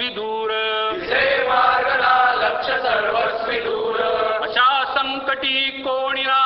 सर्वस्वी दूर। लक्ष सर्वस्वी दूर। अशा संकटी कोणीला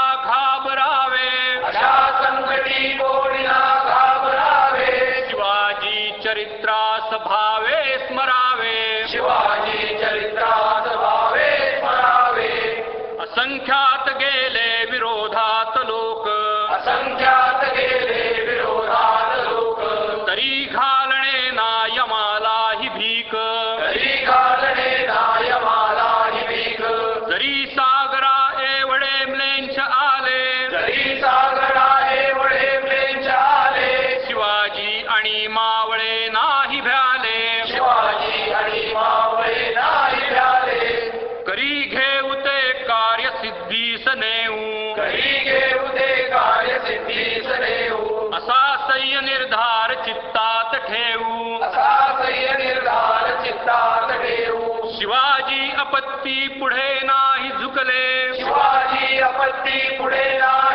सिद्धीस नेऊ करी घेऊ ते कार्य सिद्धीस देऊ असा सह्य निर्धार चित्तात ठेवू असा सह्य निर्धार चित्तात ठेवू शिवाजी अपत्ती पुढे नाही झुकले। शिवाजी आपत्ती पुढे नाही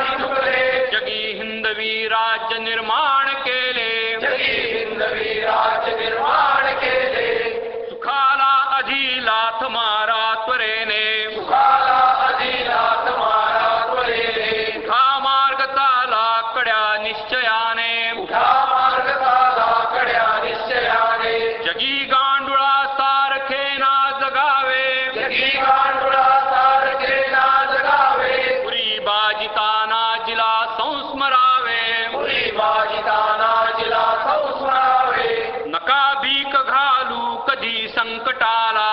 उठा मार्ग चाला कड्या निश्चयाने जगी गांडुळा सारखे ना जगावे जगी गांडुळा सारखे ना जगावे पुरी बाजिताना जिला संस्मरावे. पुरी बाजिताना जिला संस्मरावे. नका भीक घालू कधी संकटाला.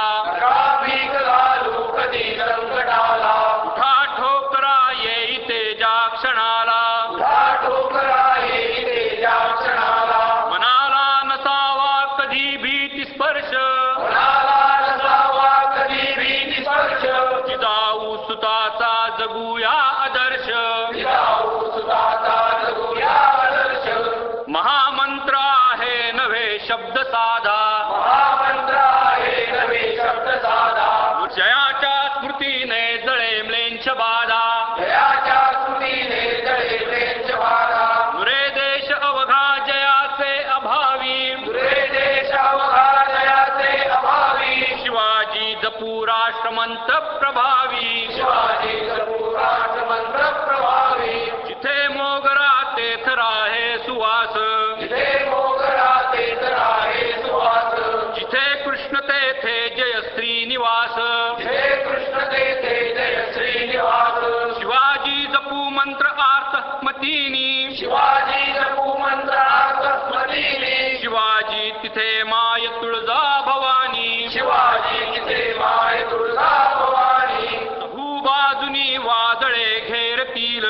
शिवाजी जपू शिवाजी तिथे माय तुळजा भवानी. शिवाजी तिथे माय तुळजा भवानी. बाजूनी वादळे घेरतील.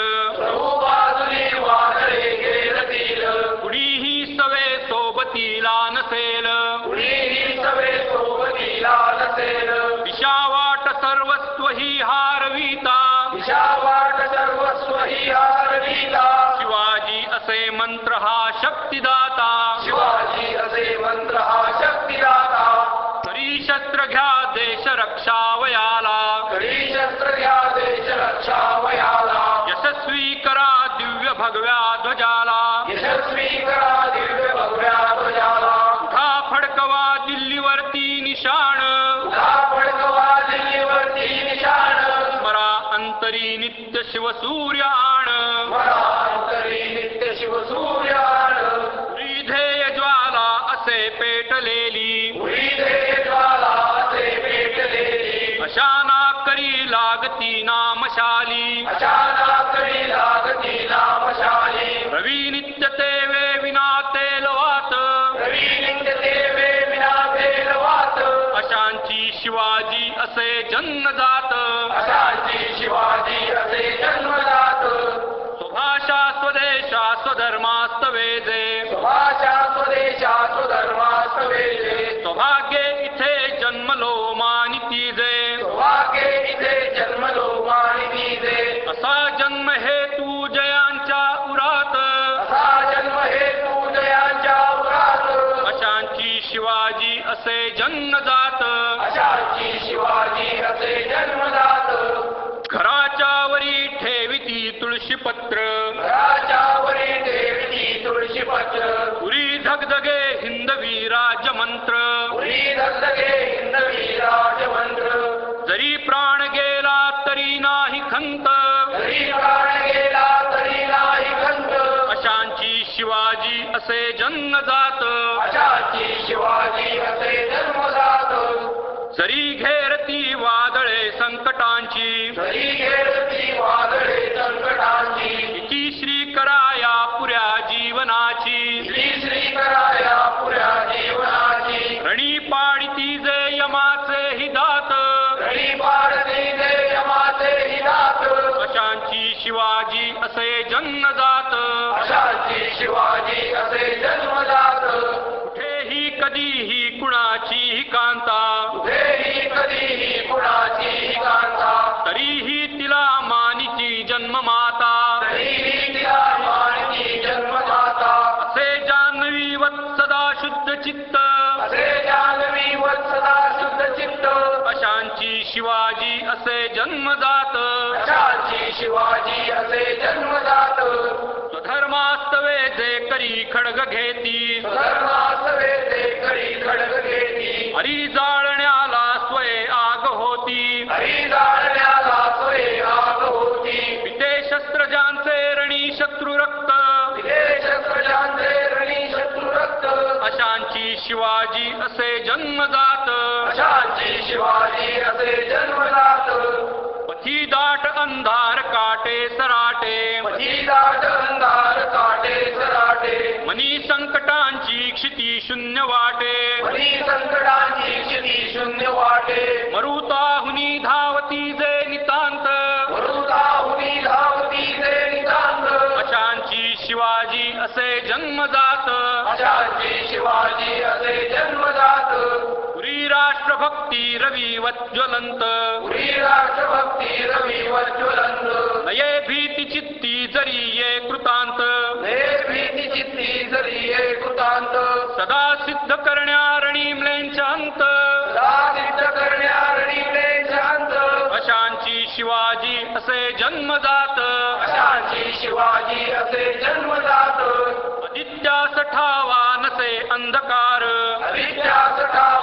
बाजूने वादळे घेरतील. कुणीही सवे सोबतीला नसेल. कुणीही सवे सोबतीला नसेल. दिशावाट सर्वस्व ही हारविता. शक्तिदाता। शिवाजी असे मंत्र हा शक्तिदाता. तरी शस्त्र घ्या देश रक्षावयाला. करी शस्त्र घ्या देश रक्षा वयाला यशस्वी करा दिव्य भगव्या ध्वजाला. यशस्वी करा दिव्य भगव्या ध्वजाला. उठा फडकवा दिल्लीवरती निशाण. उठा फडकवा दिल्लीवरती निशाण. स्मरा अंतरी नित्य शिवसूर्याण मरा अंतरी नित्य शिवसूर्यान असे जन्मजात। अशांची शिवाजी असे जन्मजात। स्वभाषा स्वदेशा स्वधर्मास्तवेजे। स्वभाषा स्वदेशा स्वधर्मास्तवेजे। सौभाग्य इथे जन्मलो मानितीजे सौभाग्य इथे जन्मलो मानिती दे असा जन्म हेतू जयांच्या उरात। असा जन्म हे तू जयांच्या उरात। अशांची शिवाजी असे जन्मजात। महाराजांची शिवाजी असे जन्मदात घराच्या वरी ठेविती तुळशीपत्र राजावरी पुरी धगधगे हिंदवी राजमंत्र. पुरी धगधगे हिंदवी राजमंत्र. जरी प्राण गेला तरी नाही खंत. जरी प्राण गेला तरी नाही खंत. अशांची शिवाजी असे जन्म जात अशांची शिवाजी जरी घेरती वादळे संकटांची जरी घेरती वादळे संकटांची इति श्री कराया पुऱ्या जीवनाची. श्री श्री कराया पुऱ्या जीवनाची. रणी पाडिती जे यमाचे हिदात. रणी पाडती जे यमाचे हिनात अशांची शिवाजी असे जन्मजात. अशाची शिवाजी असे जन्मजात. अशाची शिवाजी असे जन्मदात स्वधर्मास्तवे जे करी खडग घेती. धर्मासवे ते करी खडग घेती. हरी जाळण्याला स्वय आग होती. हरी जाळण्याला सोय आग होती. पिते शस्त्रजांचे रणी शत्रू रक्त. विदेश प्रजांचे रणी शत्रू रक्त. अशांची शिवाजी असे जन्मजात. अशाची शिवाजी असे जन्मदात पथी दाट अंधार काटे सराटे. मधी दाट अंधार काटे सराटे. मनी संकटांची क्षिती शून्य वाटे. मनी संकटांची क्षिती शून्य वाटे. मरुताहुनी धावती जे नितांत. मरुताहुनी धावती ते नितांत. अशांची शिवाजी असे जन्मजात. अशाची शिवाजी असे ज्वलंत पुरी राष्ट्रभक्ती रवी वज्वलंत. नये भीती चित्ती जरी ये कृतांत. हे भीती चित्ती जरी कृतांत. सदा सिद्ध करण्या रणिमलेंच्या अंत. साधित करण्या रणिले शांत अशांची शिवाजी असे जन्मजात अशाची शिवाजी असे जन्मदात आदित्यास ठावा नसे अंधकार. हरित्यास ठावा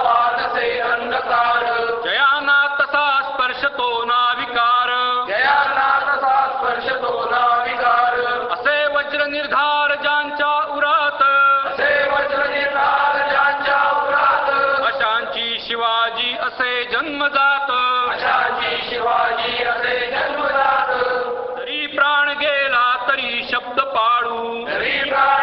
अंधकार जयाना तसा स्पर्श तो नाविकार। जयानाथसा स्पर्श तो नाविकार। असे वज्र निर्धार ज्यांच्या उरात। असे वज्र निर्धार ज्यांच्या उरात। अशांची शिवाजी असे जन्मजात। अशाची शिवाजी असे जन्मदात तरी प्राण गेला तरी शब्द पाळू तरी प्राण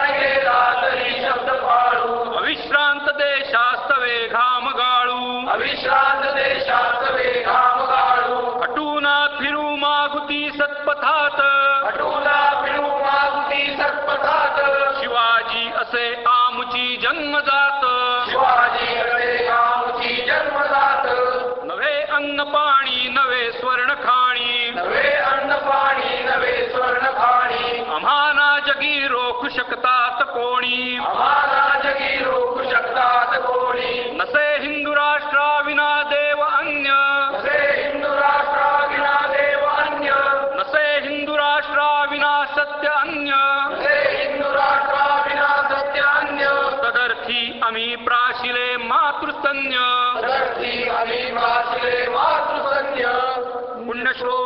गाळू अविश्रांत देशात वेगाम गाळू हटूना फिरू मागुती सत्पथात. हटूला फिरू मागुती सत्पथात. शिवाजी असे आमुची जन्मजात. शिवाजी असे आमची जन्मदात नवे अन्न पाणी नवे स्वर्ण खाणी. नवे अन्न पाणी नवे स्वर्ण खाणी. आम्हाना जगी रोखू शकतात कोणी. nuestro